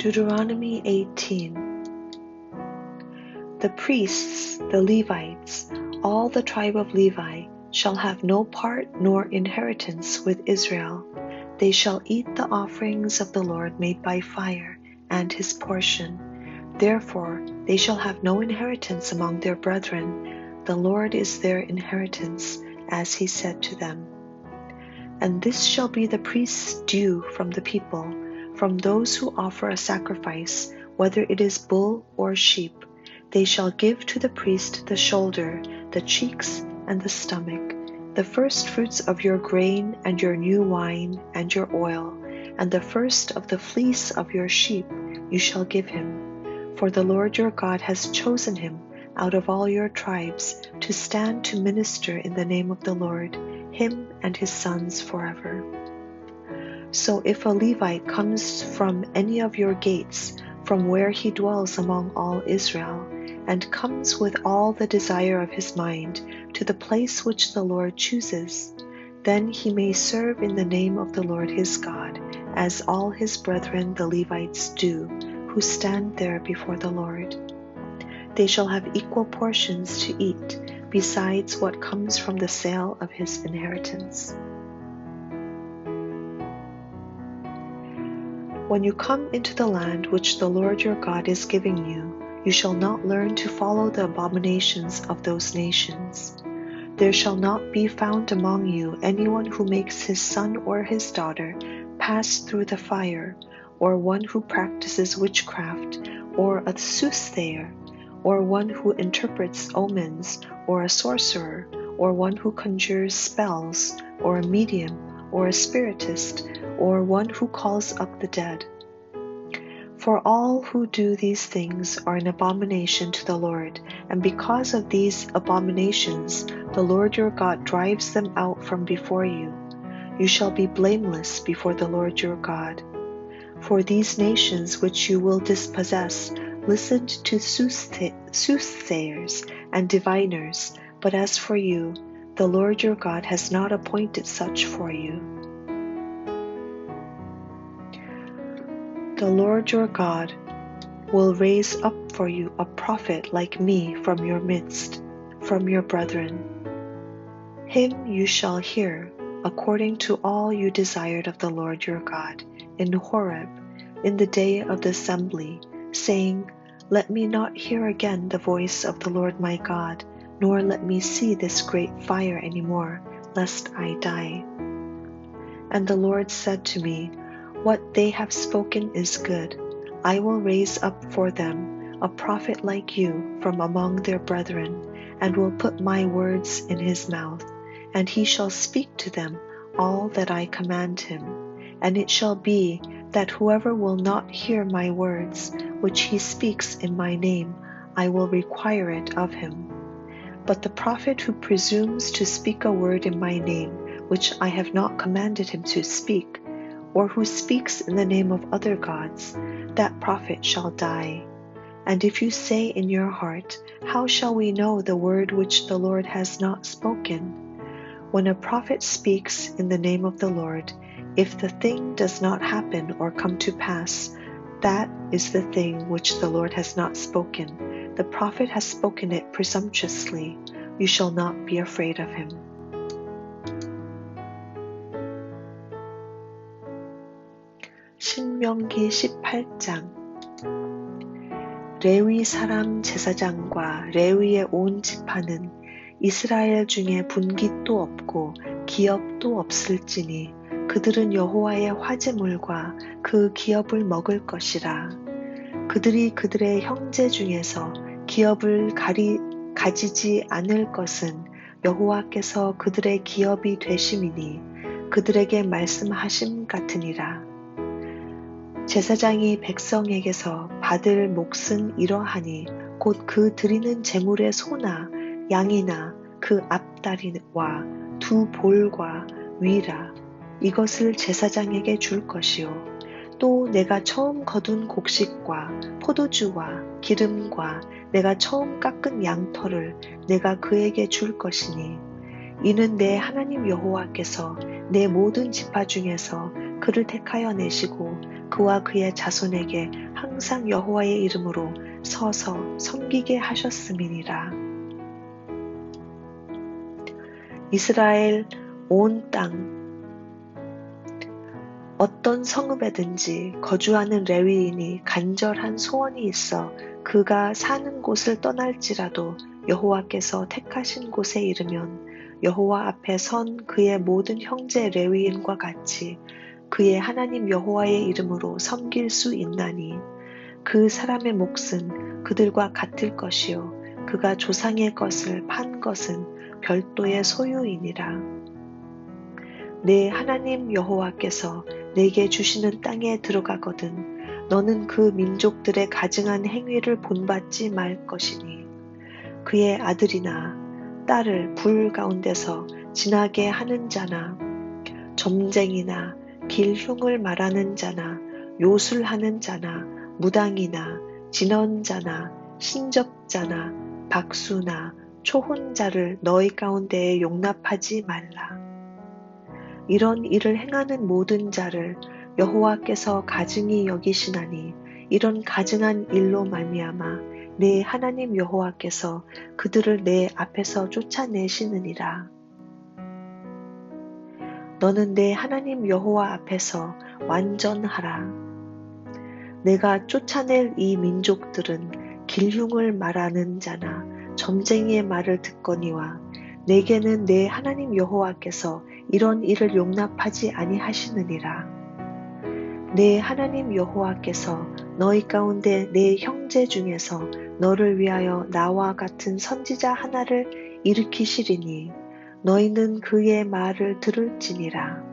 Deuteronomy 18 The priests, the Levites, all the tribe of Levi, shall have no part nor inheritance with Israel. They shall eat the offerings of the Lord made by fire, and his portion. Therefore they shall have no inheritance among their brethren. The Lord is their inheritance, as he said to them. And this shall be the priest's due from the people, from those who offer a sacrifice, whether it is bull or sheep. They shall give to the priest the shoulder, the cheeks, and the stomach, the first fruits of your grain and your new wine and your oil, and the first of the fleece of your sheep you shall give him. For the Lord your God has chosen him out of all your tribes to stand to minister in the name of the Lord, him and his sons forever. So if a Levite comes from any of your gates, from where he dwells among all Israel, and comes with all the desire of his mind to the place which the Lord chooses, then he may serve in the name of the Lord his God, as all his brethren the Levites do, who stand there before the Lord. They shall have equal portions to eat, besides what comes from the sale of his inheritance. When you come into the land which the Lord your God is giving you, you shall not learn to follow the abominations of those nations. There shall not be found among you anyone who makes his son or his daughter pass through the fire, or one who practices witchcraft, or a soothsayer, or one who interprets omens, or a sorcerer, or one who conjures spells, or a medium, or a spiritist, or one who calls up the dead. For all who do these things are an abomination to the Lord, and because of these abominations, the Lord your God drives them out from before you. You shall be blameless before the Lord your God. For these nations which you will dispossess listened to soothsayers and diviners, but as for you, the Lord your God has not appointed such for you. The Lord your God will raise up for you a prophet like me from your midst, from your brethren. Him you shall hear according to all you desired of the Lord your God in Horeb in the day of the assembly, saying, Let me not hear again the voice of the Lord my God, nor let me see this great fire any more, lest I die. And the Lord said to me, what they have spoken is good. I will raise up for them a prophet like you from among their brethren, and will put my words in his mouth, and he shall speak to them all that I command him. And it shall be that whoever will not hear my words, which he speaks in my name, I will require it of him. But the prophet who presumes to speak a word in my name, which I have not commanded him to speak, or who speaks in the name of other gods, that prophet shall die. And if you say in your heart, How shall we know the word which the Lord has not spoken? When a prophet speaks in the name of the Lord, if the thing does not happen or come to pass, that is the thing which the Lord has not spoken. The prophet has spoken it presumptuously. You shall not be afraid of him. 신명기 18장 레위 사람 제사장과 레위의 온 지파는 이스라엘 중에 분깃도 없고 기업도 없을지니 그들은 여호와의 화제물과 그 기업을 먹을 것이라. 그들이 그들의 형제 중에서 기업을 가리, 가지지 않을 것은 여호와께서 그들의 기업이 되심이니 그들에게 말씀하심 같으니라. 제사장이 백성에게서 받을 몫은 이러하니 곧 그 드리는 재물의 소나 양이나 그 앞다리와 두 볼과 위라 이것을 제사장에게 줄 것이요 또 내가 처음 거둔 곡식과 포도주와 기름과 내가 처음 깎은 양털을 내가 그에게 줄 것이니 이는 내 하나님 여호와께서 내 모든 지파 중에서 그를 택하여 내시고 그와 그의 자손에게 항상 여호와의 이름으로 서서 섬기게 하셨음이니라. 이스라엘 온 땅 어떤 성읍에든지 거주하는 레위인이 간절한 소원이 있어 그가 사는 곳을 떠날지라도 여호와께서 택하신 곳에 이르면 여호와 앞에 선 그의 모든 형제 레위인과 같이 그의 하나님 여호와의 이름으로 섬길 수 있나니 그 사람의 몫은 그들과 같을 것이요 그가 조상의 것을 판 것은 별도의 소유이니라 내 하나님 여호와께서 내게 주시는 땅에 들어가거든 너는 그 민족들의 가증한 행위를 본받지 말 것이니 그의 아들이나 딸을 불 가운데서 지나게 하는 자나 점쟁이나 길흉을 말하는 자나 요술하는 자나 무당이나 진언자나 신접자나 박수나 초혼자를 너희 가운데에 용납하지 말라. 이런 일을 행하는 모든 자를 여호와께서 가증히 여기시나니 이런 가증한 일로 말미암아 내 하나님 여호와께서 그들을 내 앞에서 쫓아내시느니라. 너는 내 하나님 여호와 앞에서 완전하라. 내가 쫓아낼 이 민족들은 길흉을 말하는 자나 점쟁이의 말을 듣거니와 내게는 내 하나님 여호와께서 이런 일을 용납하지 아니하시느니라. 내 하나님 여호와께서 너희 가운데 내 형제 중에서 너를 위하여 나와 같은 선지자 하나를 일으키시리니 너희는 그의 말을 들을지니라.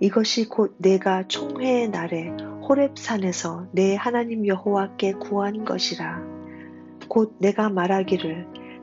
이것이 곧 내가 총회의 날에 호렙산에서 내 하나님 여호와께 구한 것이라. 곧 내가 말하기를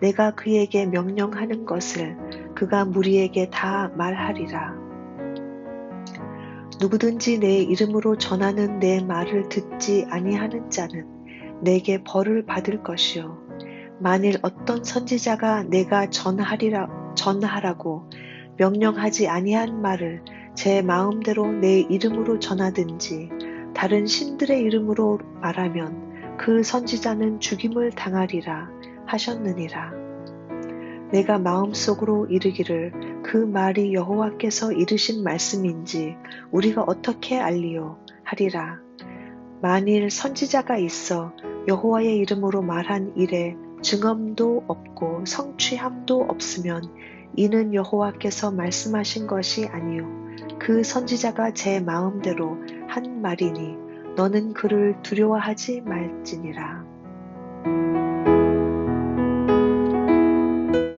내가 그에게 명령하는 것을 그가 무리에게 다 말하리라. 누구든지 내 이름으로 전하는 내 말을 듣지 아니하는 자는 내게 벌을 받을 것이요. 만일 어떤 선지자가 내가 전하리라, 전하라고 명령하지 아니한 말을 제 마음대로 내 이름으로 전하든지 다른 신들의 이름으로 말하면 그 선지자는 죽임을 당하리라. 하셨느니라. 내가 마음속으로 이르기를 그 말이 여호와께서 이르신 말씀인지 우리가 어떻게 알리요 하리라. 만일 선지자가 있어 여호와의 이름으로 말한 일에 증언도 없고 성취함도 없으면 이는 여호와께서 말씀하신 것이 아니요 그 선지자가 제 마음대로 한 말이니 너는 그를 두려워하지 말지니라.